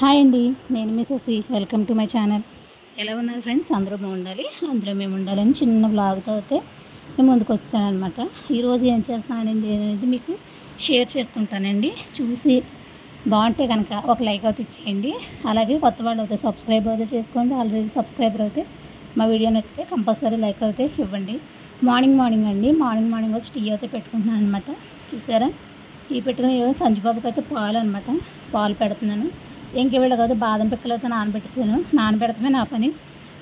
Hi అండి నేను Mrs welcome to my channel ఎలా ఉన్నారు ఫ్రెండ్స్ అందరూ బాగుండాలి. అందులో మేము ఉండాలని చిన్న బ్లాగ్తో అయితే మేము ముందుకు వస్తానమాట ఈరోజు ఏం చేస్తున్నాననేది అనేది మీకు షేర్ చేసుకుంటానండి. చూసి బాగుంటే కనుక ఒక లైక్ అయితే ఇచ్చేయండి. అలాగే కొత్త వాళ్ళు అయితే సబ్స్క్రైబ్ అయితే చేసుకోండి. ఆల్రెడీ సబ్స్క్రైబర్ అయితే మా వీడియో నచ్చితే కంపల్సరీ లైక్ అయితే ఇవ్వండి. మార్నింగ్ మార్నింగ్ అండి. మార్నింగ్ మార్నింగ్ వచ్చి టీ అయితే పెట్టుకుంటున్నాను అనమాట చూసారా? టీ పెట్టిన సంజుబాబుకి అయితే పాలు అనమాట పాలు పెడుతున్నాను. ఇంక కాదు బాదం పిక్కలు అయితే నానబెట్టేసాను. నానబెడతామే నా పని.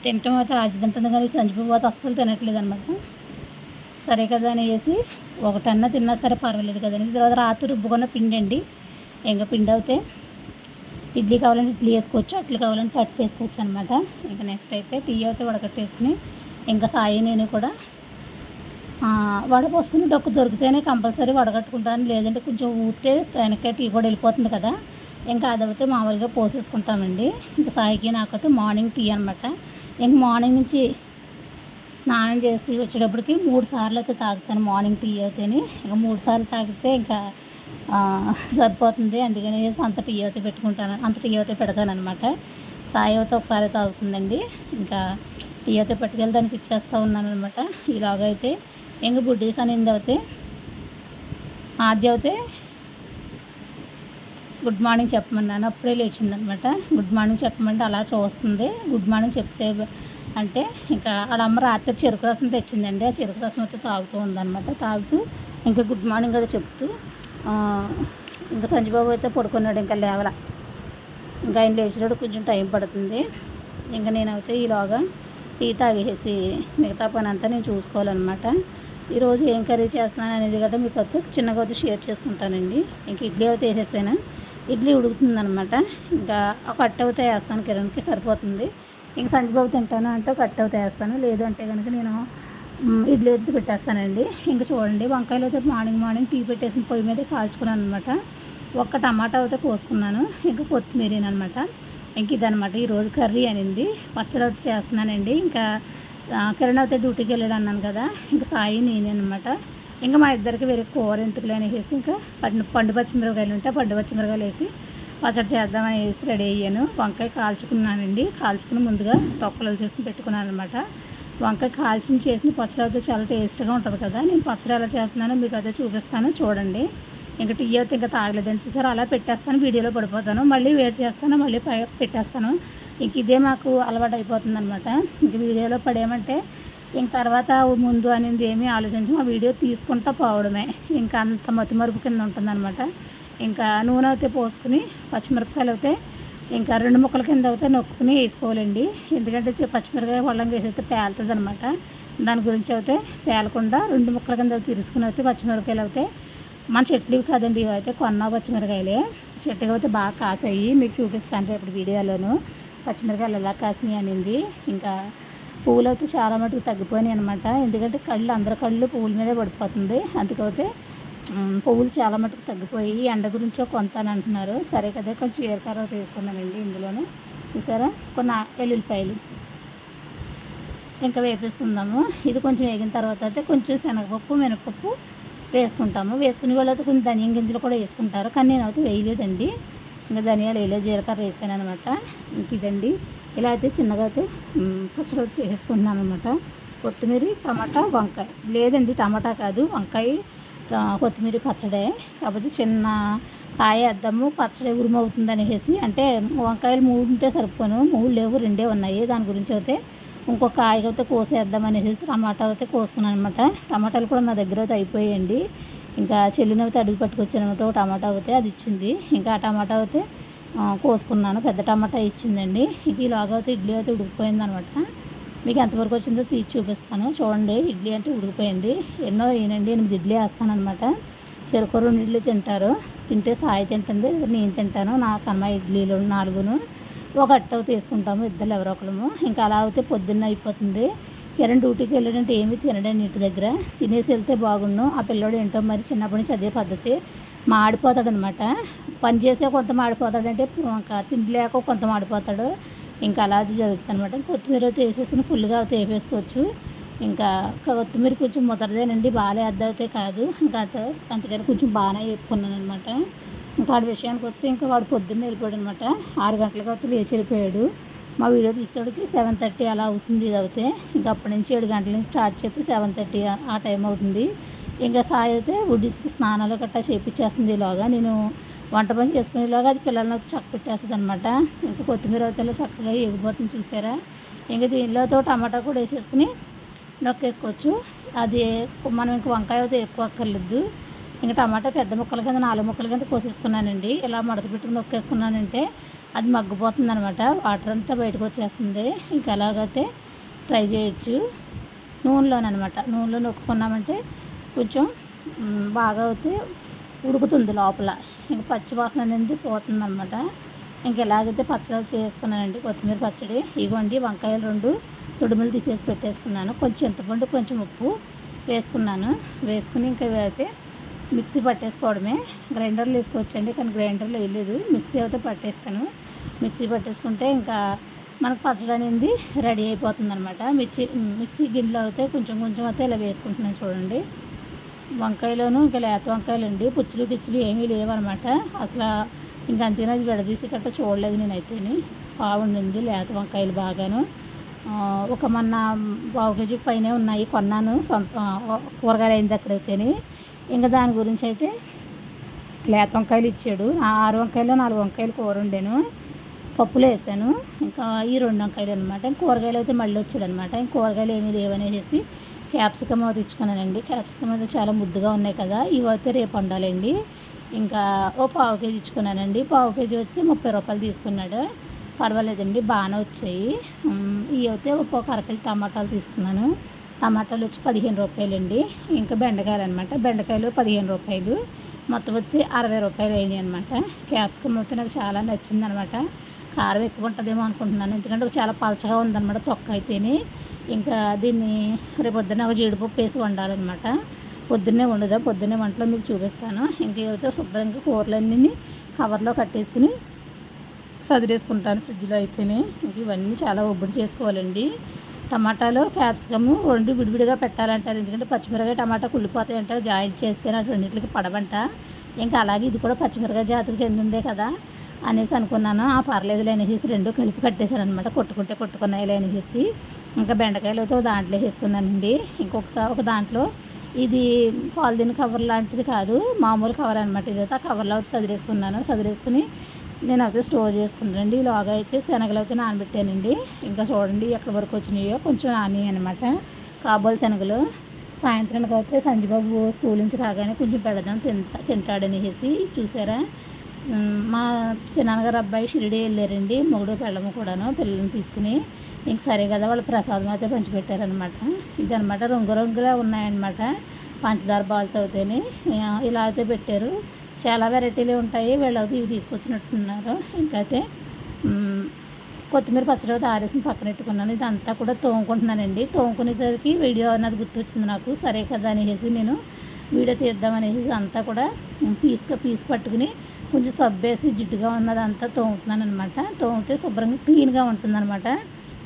తినటం అయితే ఆజీ తింటుంది కానీ సంజీపు పోతే అస్సలు తినట్లేదు అనమాట సరే కదా అనేసి ఒకటన్నా తిన్నా సరే పర్వాలేదు కదండి తర్వాత రాత్రి రుబ్బుకున్న పిండి అండి. ఇంకా పిండి అవుతే ఇడ్లీ కావాలంటే ఇడ్లీ వేసుకోవచ్చు అట్లు కావాలంటే తట్టు వేసుకోవచ్చు అనమాట ఇంకా నెక్స్ట్ అయితే టీ అయితే వడకట్టేసుకుని ఇంకా సాయి నేను కూడా వడపోసుకుని డొక్కు దొరికితేనే కంపల్సరీ వడగట్టుకుంటాను. లేదంటే కొంచెం ఊరితే వెనక్కి టీ కూడా వెళ్ళిపోతుంది కదా. ఇంకా అదైతే మామూలుగా పోసేసుకుంటామండి. ఇంకా సాయికి నాకైతే మార్నింగ్ టీ అనమాట ఇంక మార్నింగ్ నుంచి స్నానం చేసి వచ్చేటప్పటికి మూడు సార్లు అయితే తాగుతాను మార్నింగ్ టీ అయితేనే. ఇంకా మూడు సార్లు తాగితే ఇంకా సరిపోతుంది. అందుకని అంత టీ అయితే పెట్టుకుంటాను. అంత టీ అయితే పెడతాను అనమాట సాయి అయితే ఒకసారి తాగుతుందండి. ఇంకా టీ అయితే పట్టుకెళ్ళి దానికి ఇచ్చేస్తూ ఉన్నాను అనమాట ఇలాగైతే ఇంక బుడ్డీస్ అనేది అయితే ఆద్య అయితే గుడ్ మార్నింగ్ చెప్పమన్నాను. అప్పుడే లేచిందనమాట. గుడ్ మార్నింగ్ చెప్పమంటే అలా చూస్తుంది. గుడ్ మార్నింగ్ చెప్పే అంటే ఇంకా వాళ్ళ అమ్మ రాత్రి చెరుకు రసం తెచ్చిందండి. ఆ చెరుకు రసం అయితే తాగుతూ ఉందనమాట. తాగుతూ ఇంకా గుడ్ మార్నింగ్ అది చెప్తూ ఇంకా సంజయబాబు అయితే పడుకున్నాడు. ఇంకా లేవల. ఇంకా ఆయన లేచినప్పుడు కొంచెం టైం పడుతుంది. ఇంకా నేనైతే ఈలోగా టీ తాగేసి మిగతా పని అంతా నేను చూసుకోవాలన్నమాట ఈరోజు ఏం కర్రీ చేస్తున్నాను అనేది కూడా మీకు అయితే చిన్నగా అయితే షేర్ చేసుకుంటానండి. ఇంక ఇడ్లీ అయితే వేసేసాను ఇడ్లీ ఉడుకుతుందనమాట ఇంకా ఒక కట్ వేస్తాను కిరణ్కి సరిపోతుంది. ఇంక సంచిబాబు తింటాను అంటే కట్ అవుతాయి వేస్తాను. లేదు అంటే కనుక నేను ఇడ్లీ అయితే పెట్టేస్తానండి. ఇంకా చూడండి వంకాయలు అయితే మార్నింగ్ మార్నింగ్ టీ పెట్టేసిన పొయ్యి మీద కాల్చుకున్నాను అనమాట ఒక్క టమాటా అయితే కోసుకున్నాను. ఇంకా కొత్తిమీర అనమాట ఇంక ఇదనమాట ఈరోజు కర్రీ అనింది. పచ్చడి అయితే చేస్తున్నానండి. ఇంకా కిరణ్ అయితే డ్యూటీకి వెళ్ళాడు అన్నాను కదా. ఇంకా సాయి నేనే అనమాట ఇంకా మా ఇద్దరికి వేరే కూర ఎందుకులే అనేసి ఇంకా పండు పండు పచ్చిమిరపకాయలు ఉంటే పండు పచ్చిమిరకాయలు వేసి పచ్చడి చేద్దామని వేసి రెడీ అయ్యాను. వంకాయ కాల్చుకున్నానండి. కాల్చుకుని ముందుగా తొక్కలు చేసుకుని పెట్టుకున్నాను అనమాట వంకాయ కాల్చిన చేసిన పచ్చడి అయితే చాలా టేస్ట్గా ఉంటుంది కదా. నేను పచ్చడి ఎలా చేస్తున్నానో మీకు అయితే చూపిస్తాను. చూడండి. ఇంకా టీ అయితే ఇంకా తాగలేదని చూసారు? అలా పెట్టేస్తాను. వీడియోలో పడిపోతాను. మళ్ళీ వేడి చేస్తాను. మళ్ళీ పెట్టేస్తాను. ఇంక ఇదే మాకు అలవాటు అయిపోతుంది అనమాట ఇంక వీడియోలో పడేయమంటే ఇంక తర్వాత ముందు అనేది ఏమీ ఆలోచించము ఆ వీడియో తీసుకుంటా పోవడమే. ఇంకా అంత మతిమరుపు కింద ఉంటుందన్నమాట. ఇంకా నూనె అయితే పోసుకుని పచ్చిమిరపకాయలు అయితే ఇంకా రెండు ముక్కల కింద అయితే నొక్కుని వేసుకోవాలండి. ఎందుకంటే పచ్చిమిరపకాయ పళ్ళం వేసైతే పేలుతుంది అనమాట దాని గురించి అయితే పేలకుండా రెండు ముక్కల కింద తీసుకుని అయితే పచ్చిమిరపకాయలు అయితే మన చెట్లు కాదండి ఇవి అయితే కొన్న పచ్చిమిరకాయలే చెట్టుకి అయితే బాగా కాసాయి. మీకు చూపిస్తాను ఇప్పుడు వీడియోలోను. పచ్చిమిరకాయలు ఎలా కాసినాయి అనింది. ఇంకా పూలు అయితే చాలా మటుకు తగ్గిపోయినాయి అనమాట ఎందుకంటే కళ్ళు అందరి కళ్ళు పువ్వుల మీదే పడిపోతుంది. అందుకైతే పువ్వులు చాలా మటుకు తగ్గిపోయి ఎండ గురించో కొంత అని అంటున్నారు. సరే కదా కొంచెం చీరకర తీసుకున్నానండి ఇందులోనే. చూసారా? కొన్ని ఎల్లుల్లిపాయలు. ఇంకా వేపేసుకుందాము. ఇది కొంచెం వేగిన తర్వాత అయితే కొంచెం శనగపప్పు మినపప్పు వేసుకుంటాము. వేసుకునే వాళ్ళు అయితే కొంచెం ధనియం గింజలు కూడా వేసుకుంటారు. కానీ నేనైతే వేయలేదండి. ఇంకా ధనియాలు వేయలే జీలకర్ర వేసాను అనమాట ఇంక ఇదండి. ఇలా అయితే చిన్నగా అయితే పచ్చడి చేసేసుకుంటున్నాను అనమాట కొత్తిమీర టమాటా వంకాయ. లేదండి టమాటా కాదు. వంకాయ కొత్తిమీర పచ్చడే. కాకపోతే చిన్న కాయ అద్దము పచ్చడి ఉరుమవుతుంది అనేసి అంటే వంకాయలు మూడు ఉంటే సరిపోను. మూడు లేవు రెండే ఉన్నాయి. దాని గురించి అయితే ఇంకొక కాయ అయితే కోసేద్దాం అనేసి టమాటా అయితే కోసుకున్నాను అనమాట టమాటాలు కూడా నా దగ్గర అయితే అయిపోయాయండి. ఇంకా చెల్లినవితే అడుగు పట్టుకొచ్చాను అనమాట. ఒక టమాటా అయితే అది ఇచ్చింది. ఇంకా ఆ టమాటా అయితే కోసుకున్నాను. పెద్ద టమాటా ఇచ్చిందండి. ఇది ఇలాగ అయితే ఇడ్లీ అయితే ఉడికిపోయింది అనమాట. మీకు ఎంతవరకు వచ్చిందో తీసి చూపిస్తాను. చూడండి ఇడ్లీ అంటే ఉడికిపోయింది. ఎన్నో ఏనండి ఎనిమిది ఇడ్లీ వేస్తానమాట చెరుకు రెండు ఇడ్లీ తింటారు. తింటే సాయి తింటుంది నేను తింటాను. నాకు అమ్మ ఇడ్లీలు నాలుగును. ఒక అట్ట తీసుకుంటాము ఇద్దరు ఎవరో ఒకళ్ళము. ఇంకా అలా అయితే పొద్దున్న అయిపోతుంది. కిరణ్ డ్యూటీకి వెళ్ళాడంటే ఏమీ తినడండి ఇంటి దగ్గర. తినేసి వెళ్తే బాగుండు. ఆ పిల్లోడు ఏంటో మరి చిన్నప్పటి నుంచి అదే పద్ధతి. మాడిపోతాడనమాట పని చేసే కొంత మాడిపోతాడంటే ఇంకా తినలేక కొంత మాడిపోతాడు ఇంకా అలా అది జరుగుతుంది అనమాట కొత్తిమీర అయితే వేసేసిన ఫుల్గా అయితే ఇంకా కొత్తిమీర కొంచెం ముదరదేనండి బాగా అద్దయితే కాదు. ఇంకా అందుకని కొంచెం బాగానే చెప్పుకున్నాను అనమాట ఇంకా వాడి విషయానికి వస్తే ఇంకా వాడు పొద్దున్న వెళ్ళిపోయాడు అనమాట ఆరు గంటలకు వస్తే లేచి వెళ్ళిపోయాడు. మా వీడియో తీసేటికి సెవెన్ థర్టీ అలా అవుతుంది ఇది అయితే ఇంకా అప్పటి నుంచి ఏడు గంటల నుంచి స్టార్ట్ చేస్తే సెవెన్ థర్టీ ఆ టైం అవుతుంది. ఇంకా సాయి అయితే వుడ్డీస్కి స్నానాలు గట్టా చేపించేస్తుంది ఇలాగా నేను వంట పని చేసుకునేలాగా అది పిల్లల్ని చక్క పెట్టేస్తుంది అనమాట ఇంకా కొత్తిమీర అయితే చక్కగా ఎగిపోతుంది చూసారా? ఇంకా దీనిలోతో టమాటా కూడా వేసేసుకుని నొక్కేసుకోవచ్చు. అది మనం ఇంక వంకాయ అయితే ఎక్కువ అక్కర్లేదు. ఇంకా టమాటా పెద్ద ముక్కల కింద నాలుగు ముక్కల కింద కోసేసుకున్నానండి. ఇలా మడత పెట్టుకుని నొక్కేసుకున్నానంటే అది మగ్గిపోతుంది అనమాట వాటర్ అంతా బయటకు వచ్చేస్తుంది. ఇంక ఎలాగైతే ట్రై చేయొచ్చు. నూనెలోనమాట నూనెలో నొక్కుకున్నామంటే కొంచెం బాగా అయితే ఉడుకుతుంది లోపల. ఇంకా పచ్చి వాసన అనేది పోతుంది అనమాట ఇంక ఎలాగైతే పచ్చడి చేసుకున్నానండి కొత్తిమీర పచ్చడి ఇగోండి వంకాయలు రెండు తొడుములు తీసేసి పెట్టేసుకున్నాను. కొంచెం చింతపండు కొంచెం ఉప్పు వేసుకున్నాను. వేసుకుని ఇంకా అయితే మిక్సీ పట్టేసుకోవడమే. గ్రైండర్లో వేసుకోవచ్చండి కానీ గ్రైండర్లో వేయలేదు. మిక్సీ అయితే పట్టేస్తాను. మిక్సీ పట్టేసుకుంటే ఇంకా మనకు పచ్చడి అనేది రెడీ అయిపోతుంది అనమాట మిక్సీ మిక్సీ గిన్నెలో అయితే కొంచెం కొంచెం అయితే ఇలా వేసుకుంటున్నాను చూడండి. వంకాయలోను ఇంకా లేత వంకాయలు అండి పుచ్చులు గిచ్చులు ఏమీ లేవన్నమాట. అసలు ఇంకా అంతేనా? అది విడదీసి గట్ట చూడలేదు నేనైతేని. బాగుండింది లేత వంకాయలు బాగాను. ఒక మొన్న పావు కేజీ పైనే ఉన్నాయి కొన్నాను. సొంత కూరగాయలు అయిన దగ్గర అయితేని ఇంకా దాని గురించి అయితే లేత వంకాయలు ఇచ్చాడు. ఆరు వంకాయలు నాలుగు వంకాయలు కూర వండాను. పప్పులు వేసాను. ఇంకా ఈ రెండు వంకాయలు అనమాట కూరగాయలు అయితే మళ్ళీ వచ్చాడు అనమాట కూరగాయలు ఏమీ లేవనేసి క్యాప్సికమ్ అది ఇచ్చుకున్నానండి క్యాప్సికమ్ అయితే చాలా ముద్దుగా ఉన్నాయి కదా. ఇవి అయితే రేపు వండాలండి. ఇంకా ఓ పావు కేజీ ఇచ్చుకున్నానండి. పావు కేజీ వచ్చి ముప్పై రూపాయలు తీసుకున్నాడు. పర్వాలేదండి బాగానే వచ్చాయి. ఇవి అయితే ఒక అర కేజీ టమాటాలు తీసుకున్నాను. టమాటాలు వచ్చి పదిహేను రూపాయలండి. ఇంకా బెండకాయలు అనమాట బెండకాయలు పదిహేను రూపాయలు. మొత్తం వచ్చి అరవై రూపాయలు అయినాయి అనమాట క్యాప్సికమ్ అయితే నాకు చాలా నచ్చింది అనమాట కారం ఎక్కువ ఉంటుందేమో అనుకుంటున్నాను. ఎందుకంటే చాలా పలచగా ఉందన్నమాట తొక్క అయితేనే. ఇంకా దీన్ని రేపు పొద్దున్న ఒక జీడిపప్పు వేసి వండాలన్నమాట. పొద్దున్నే వండుదా. పొద్దున్నే వంటలో మీకు చూపిస్తాను. ఇంకా ఏదైతే శుభ్రంగా కూరలన్నీ కవర్లో కట్టేసుకుని సదిరేసుకుంటాను ఫ్రిడ్జ్లో అయితేనే. ఇంక ఇవన్నీ చాలా ఒబ్బడి చేసుకోవాలండి. టమాటాలు క్యాప్సికము రెండు విడివిడిగా పెట్టాలంటారు. ఎందుకంటే పచ్చిమిరకాయ టమాటా కుళ్ళిపోతాయి అంటారు జాయింట్ చేస్తే నాకు రెండింటికి పడవంట. ఇంకా అలాగే ఇది కూడా పచ్చిమిరకాయ జాతికి చెందిందే కదా అనేసి అనుకున్నాను. ఆ పర్లేదు అనేసి రెండు కలిపి కట్టేశాను అనమాట కొట్టుకుంటే కొట్టుకున్నాయి అనేసి. ఇంకా బెండకాయలతో దాంట్లో వేసుకున్నానండి. ఇంకొకసారి ఒక దాంట్లో ఇది పాలిథిన్ కవర్ లాంటిది కాదు మామూలు కవర్ అనమాట ఇదైతే. ఆ కవర్లో చదివేసుకున్నాను. చదివేసుకుని నేను అయితే స్టోర్ చేసుకుంటానండి. ఇలాగ అయితే శనగలు అయితే నానబెట్టానండి. ఇంకా చూడండి ఎక్కడి వరకు వచ్చినాయో కొంచెం నాని అనమాట కాబోలు శనగలు సాయంత్రానికి అయితే సంజీబాబు స్కూల్ నుంచి రాగానే కొంచెం పెడదాం తింటా తింటాడనేసి చూసారా? మా చిన్నాన్నగారు అబ్బాయి షిరిడి వెళ్ళారండి. మొగుడు పెళ్ళము కూడాను పిల్లల్ని తీసుకుని ఇంక సరే కదా వాళ్ళు ప్రసాదం అయితే పంచిపెట్టారనమాట ఇదనమాట రంగురంగులే ఉన్నాయన్నమాట. పంచదార బాల్స్ అవుతాయి ఇలా అయితే పెట్టారు. చాలా వెరైటీలు ఉంటాయి. వీళ్ళు ఇవి తీసుకొచ్చినట్టున్నారు. ఇంకైతే కొత్తిమీర పచ్చడి అయితే ఆరేసి పక్కన పెట్టుకున్నాను. ఇదంతా కూడా తోముకుంటున్నానండి. తోముకునేసరికి వీడియో అన్నది గుర్తొచ్చింది నాకు. సరే కదా అనేసి నేను వీడియో తీద్దామనేసి అంతా కూడా పీస్ పీస్ పట్టుకుని కొంచెం సబ్బేసి జిడ్డుగా ఉన్నదంతా తోముతున్నాను అనమాట తోమితే శుభ్రంగా క్లీన్గా ఉంటుందన్నమాట.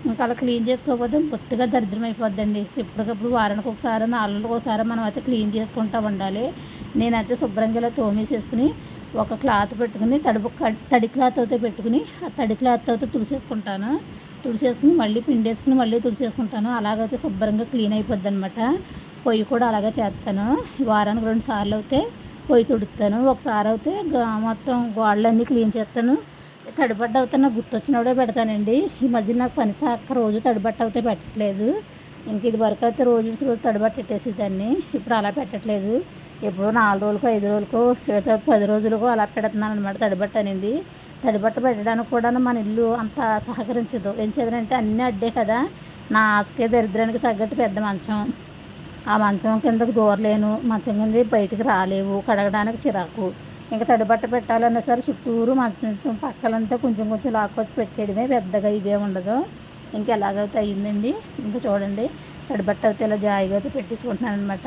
ఇంకా అలా క్లీన్ చేసుకోకపోతే బొత్తిగా దరిద్రం అయిపోద్దండి. ఎప్పటికప్పుడు వారానికి ఒకసారి నాలుగు ఒకసారి మనం అయితే క్లీన్ చేసుకుంటూ ఉండాలి. నేనైతే శుభ్రంగా ఇలా తోమేసేసుకుని ఒక క్లాత్ పెట్టుకుని తడుపు తడి క్లాత్ అయితే పెట్టుకుని ఆ తడి క్లాత్ అయితే తుడిచేసుకుంటాను. తుడిచేసుకుని మళ్ళీ పిండేసుకుని మళ్ళీ తుడిచేసుకుంటాను. అలాగైతే శుభ్రంగా క్లీన్ అయిపోద్ది అనమాట పొయ్యి కూడా అలాగే చేస్తాను. వారానికి రెండు సార్లు అయితే పొయ్యి తుడుతాను. ఒకసారి అయితే మొత్తం గోడలన్నీ క్లీన్ చేస్తాను. తడిబట్ట అవుతే నాకు గుర్తొచ్చినప్పుడే పెడతానండి. ఈ మధ్య నాకు పని సాక రోజు తడిబట్ట అవుతే పెట్టట్లేదు. ఇంక ఇది వరకు అయితే రోజు రోజు తడిబట్ట పెట్టేసేదాన్ని ఇప్పుడు అలా పెట్టట్లేదు. ఎప్పుడో నాలుగు రోజులకు ఐదు రోజులకు లేదా పది రోజులకు అలా పెడుతున్నాను అనమాట తడిబట్ట అనేది. తడిబట్ట పెట్టడానికి కూడా మన ఇల్లు అంత సహకరించదు. ఏం చేద్దంటే అన్నీ అడ్డే కదా. నా ఆశకే దరిద్రానికి తగ్గట్టు పెద్ద మంచం. ఆ మంచం కిందకు దూరలేను. మంచం కింద బయటికి రాలేవు. కడగడానికి చిరాకు. ఇంకా తడిబట్ట పెట్టాలన్నా సరే చుట్టూరు మంచం పక్కలంతా కొంచెం కొంచెం లాక్కోసి పెట్టేయడమే పెద్దగా ఇదే ఉండదు. ఇంకా ఎలాగైతే అయ్యిందండి? ఇంకా చూడండి. తడిబట్ట అయితే ఇలా జాయిగా అయితే పెట్టేసుకుంటున్నాను అనమాట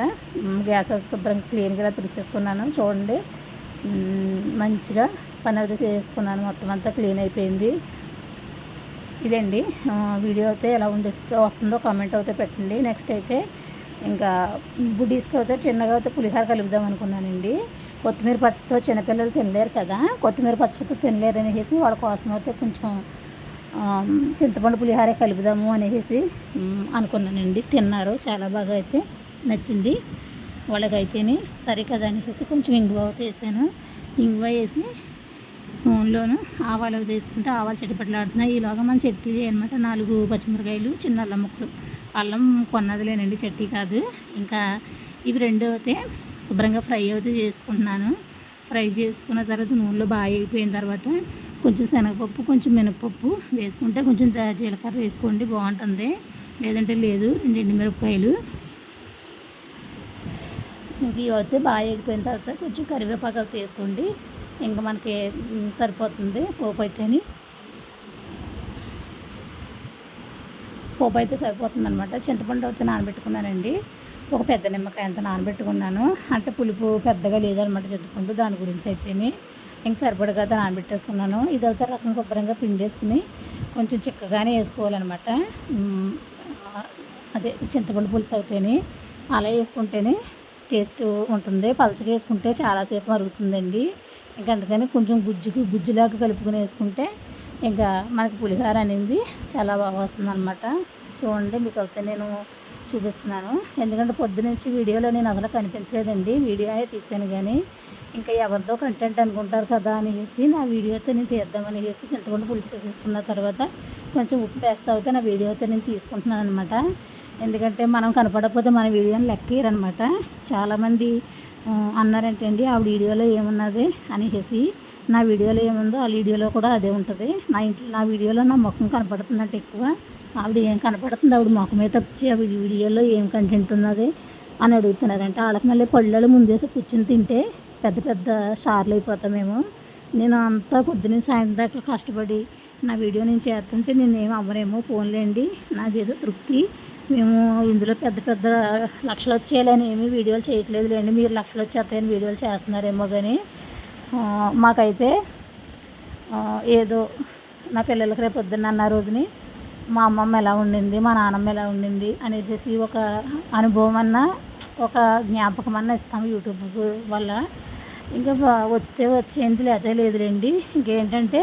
గ్యాస్ అయితే శుభ్రంగా క్లీన్గా తుడిచేసుకున్నాను. చూడండి. మంచిగా పని అయితే చేసుకున్నాను. మొత్తం అంతా క్లీన్ అయిపోయింది. ఇదండి. వీడియో అయితే ఎలా ఉండి వస్తుందో కామెంట్ అయితే పెట్టండి. నెక్స్ట్ అయితే ఇంకా బుడ్డీస్కి అయితే చిన్నగా అయితే పులిహార కలుపుదాం అనుకున్నానండి. కొత్తిమీర పచ్చతో చిన్నపిల్లలు తినలేరు కదా. కొత్తిమీర పచ్చతో తినలేరు అనేసి వాళ్ళ కోసం అయితే కొంచెం చింతపండు పులిహారే కలుపుదాము అనేసి అనుకున్నానండి. తిన్నారు. చాలా బాగా అయితే నచ్చింది. వాళ్ళకైతేనే సరే కదా అనేసి కొంచెం ఇంగువ వేసాను ఇంగువ వేసి నూనెలోను ఆవాలు వేసుకుంటే ఆవాలు చెట్టుపట్లాడుతున్నాయి ఈలోగా మన చెట్టు అనమాట నాలుగు పచ్చిమిరకాయలు చిన్న అల్లం ముక్కలు. అల్లం కొన్నదిలేనండి చెట్టి కాదు. ఇంకా ఇవి రెండు అయితే శుభ్రంగా ఫ్రై అయితే చేసుకుంటున్నాను. ఫ్రై చేసుకున్న తర్వాత నూనెలో బాగా అయిపోయిన తర్వాత కొంచెం శనగపప్పు కొంచెం మినపప్పు వేసుకుంటే కొంచెం జీలకర్ర వేసుకోండి బాగుంటుంది. లేదంటే లేదు రెండు ఎండుమిరపకాయలు. ఇంక అయితే బాగా అయిపోయిన తర్వాత కొంచెం కరివేపాకు తీసుకోండి ఇంకా మనకి సరిపోతుంది పోపు అయితేని. పోపు అయితే సరిపోతుంది అనమాట చింతపండు అయితే నానబెట్టుకున్నానండి. ఒక పెద్ద నిమ్మకాయ అంత నానబెట్టుకున్నాను. అంటే పులుపు పెద్దగా లేదనమాట చింతపండు దాని గురించి అయితేనే. ఇంక సరిపడగా నానబెట్టేసుకున్నాను. ఇదైతే రసం శుభ్రంగా పిండేసుకుని కొంచెం చిక్కగానే వేసుకోవాలన్నమాట. అదే చింతపండు పులుసు అయితేనే. అలా వేసుకుంటేనే టేస్ట్ ఉంటుంది. పలచగా వేసుకుంటే చాలాసేపు మరుగుతుందండి. ఇంకా అందుకని కొంచెం గుజ్జుకు గుజ్జులాగా కలుపుకొని వేసుకుంటే ఇంకా మనకి పులిహోర అనేది చాలా బాగా వస్తుంది అనమాట చూడండి మీకు అయితే నేను చూపిస్తున్నాను. ఎందుకంటే పొద్దునుంచి వీడియోలో నేను అసలు కనిపించలేదండి. వీడియో తీసాను కానీ ఇంకా ఎవరిదో కంటెంట్ అనుకుంటారు కదా అనేసి నా వీడియోతో నేను తీద్దామని చేసి చింతపండు పులుసు వేసేసుకున్న తర్వాత కొంచెం ఉప్పు వేస్తా అయితే నా వీడియోతో నేను తీసుకుంటున్నాను అనమాట ఎందుకంటే మనం కనపడకపోతే మన వీడియోని లెక్కేయరనమాట చాలామంది అన్నారంటే అండి ఆ వీడియోలో ఏమున్నది? అనేసి నా వీడియోలో ఏముందో ఆ వీడియోలో కూడా అదే ఉంటుంది. నా ఇంట్లో నా వీడియోలో నా ముఖం కనపడుతుందంటే ఎక్కువ ఆవిడ ఏం కనపడుతుంది ఆవిడ ముఖమే తప్పించి ఆ వీడియోలో ఏం కంటెంట్ ఉన్నది అని అడుగుతున్నారంటే. వాళ్ళకి మళ్ళీ పళ్ళలో ముందేసి కూర్చుని తింటే పెద్ద పెద్ద స్టార్లు అయిపోతామేమో నేను అంతా పొద్దున్నే సాయంత్రం దాకా కష్టపడి నా వీడియో నేను చేస్తుంటే నేను ఏం అవ్వనేమో ఫోన్లేండి నాదేదో తృప్తి. మేము ఇందులో పెద్ద పెద్ద లక్షలు వచ్చేయాలని ఏమీ వీడియోలు చేయట్లేదు లేండి మీరు లక్షలు వచ్చేస్తాయని వీడియోలు చేస్తున్నారేమో కానీ మాకైతే ఏదో నా పిల్లలకి రేపు పొద్దున్న అన్న రోజుని మా అమ్మమ్మ ఎలా ఉండింది మా నాన్నమ్మ ఎలా ఉండింది అనేసి ఒక అనుభవం అన్న ఒక జ్ఞాపకం అన్న ఇస్తాము యూట్యూబ్ వల్ల. ఇంకా వస్తే వచ్చేంది లేదా లేదులేండి. ఇంకేంటంటే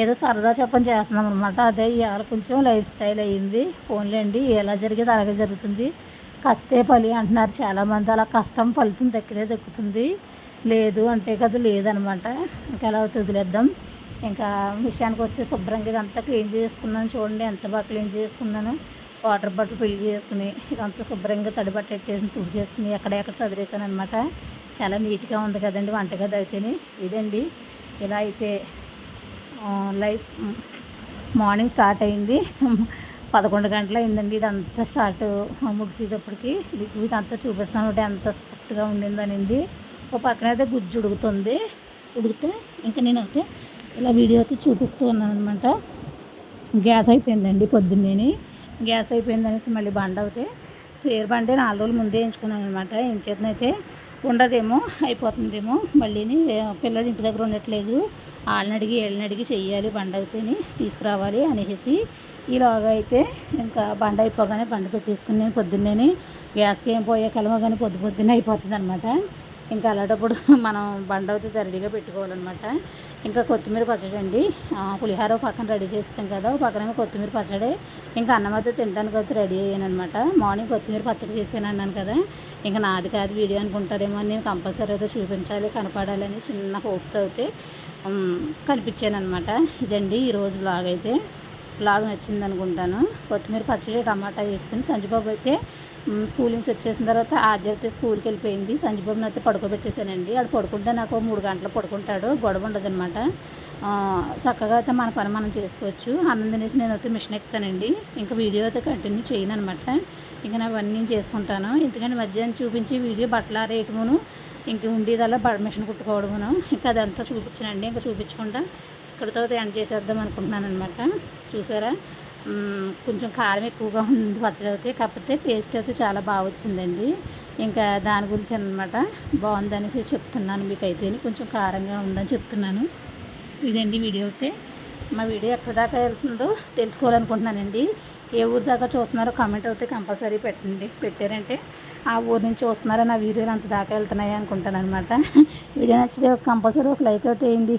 ఏదో సరదా చెప్పని చేస్తున్నాం అనమాట అదే ఇవాళ కొంచెం లైఫ్ స్టైల్ అయ్యింది. ఫోన్లేండి ఎలా జరిగేది అలాగే జరుగుతుంది. కష్టే పలి అంటున్నారు చాలామంది. అలా కష్టం ఫలితం దగ్గరే దక్కుతుంది. లేదు అంటే కదా లేదనమాట. ఇంకా ఎలా వదిలేద్దాం ఇంకా విషయానికి వస్తే శుభ్రంగా ఇదంతా క్లీన్ చేసుకున్నాను. చూడండి ఎంత బాగా క్లీన్ చేసుకున్నాను. వాటర్ బాటిల్ ఫిల్ చేసుకుని ఇదంతా శుభ్రంగా తడి పట్టేసి తుడి చేసుకుని ఎక్కడెక్కడ చదివేసాను అనమాట చాలా నీట్గా ఉంది కదండి వంటగది అయితేనే. ఇదండి. ఇలా అయితే లైఫ్ మార్నింగ్ స్టార్ట్ అయింది. పదకొండు గంటల అయిందండి ఇదంతా స్టార్ట్ ముగిసేటప్పటికి. ఇది ఇదంతా చూపిస్తాను. ఎంత సాఫ్ట్గా ఉండిందనింది. ఒక పక్కన అయితే గుజ్జు ఉడుకుతుంది. ఉడికితే ఇంకా నేను అయితే ఇలా వీడియో అయితే చూపిస్తూ ఉన్నాను అనమాట గ్యాస్ అయిపోయిందండి పొద్దున్నేని. గ్యాస్ అయిపోయింది అనేసి మళ్ళీ బండ అవుతే స్పేర్ బండే నాలుగు రోజులు ముందే ఎంచుకున్నాను అనమాట ఏం చేతనైతే ఉండదేమో అయిపోతుందేమో మళ్ళీని పిల్లలు ఇంటి దగ్గర ఉండట్లేదు. వాళ్ళని అడిగి వీళ్ళని అడిగి చెయ్యాలి బండ అయితేని తీసుకురావాలి అనేసి ఈలోగా అయితే ఇంకా బండ అయిపోగానే బండ పెట్టేసుకుని నేను పొద్దున్నే గ్యాస్కి ఏం పోయే కలమ కానీ పొద్దు పొద్దున్నే అయిపోతుంది అనమాట ఇంకా అలాంటప్పుడు మనం బండ అయితే రెడీగా పెట్టుకోవాలన్నమాట. ఇంకా కొత్తిమీర పచ్చడి అండి. పులిహార పక్కన రెడీ చేస్తాం కదా. పక్కన కొత్తిమీర పచ్చడి. ఇంకా అన్నం అయితే తినడానికి అయితే రెడీ అయ్యానమాట అనమాట మార్నింగ్ కొత్తిమీర పచ్చడి చేసాను అన్నాను కదా. ఇంకా నాది కాదు వీడియో అనుకుంటారేమో అని నేను కంపల్సరీ అయితే చూపించాలి కనపడాలని చిన్న హోప్తో అయితే కనిపించాను అనమాట ఇదండి ఈరోజు బ్లాగ్ అయితే. బ్లాగ్ నచ్చింది అనుకుంటాను. కొత్తిమీర పచ్చడి టమాటా వేసుకుని సంజుబాబు అయితే స్కూల్ నుంచి వచ్చేసిన తర్వాత ఆర్జీ అయితే స్కూల్కి వెళ్ళిపోయింది. సంజుబాబుని అయితే పడుకోబెట్టేశానండి. ఆడు పడుకుంటే నాకు మూడు గంటలు పడుకుంటాడు. గొడవ ఉండదు అనమాట చక్కగా అయితే మన పని మనం చేసుకోవచ్చు. అన్నం తినేసి నేను అయితే మిషన్ ఎక్కుతానండి. ఇంకా వీడియో అయితే కంటిన్యూ చేయను అనమాట ఇంకా నేను అవన్నీ చేసుకుంటాను. ఎందుకంటే మధ్యాహ్నం చూపించి వీడియో బట్టలు ఆరేయటమును ఇంక ఉండేదల్లా బడ మిషన్ కుట్టుకోవడమును ఇంకా అదంతా చూపించానండి. ఇంకా చూపించకుండా ఇక్కడితో ఎండ్ చేసేద్దాం అనుకుంటున్నాను అనమాట చూసారా కొంచెం కారం ఎక్కువగా ఉంది పచ్చడి అయితే. కాకపోతే టేస్ట్ అయితే చాలా బాగా వచ్చిందండి. ఇంకా దాని గురించి అనమాట బాగుందనేసి చెప్తున్నాను మీకు అయితే కొంచెం కారంగా ఉందని చెప్తున్నాను. ఇదండి వీడియో అయితే. మా వీడియో ఎక్కడి దాకా వెళ్తుందో తెలుసుకోవాలనుకుంటున్నానండి. ఏ ఊరు దాకా చూస్తున్నారో కామెంట్ అయితే కంపల్సరీ పెట్టండి. పెట్టారంటే ఆ ఊరు నుంచి చూస్తున్నారో? నా వీడియోలు అంత దాకా వెళ్తున్నాయి అనుకుంటాను అనమాట వీడియో నచ్చితే కంపల్సరీ ఒక లైక్ అయితే అయింది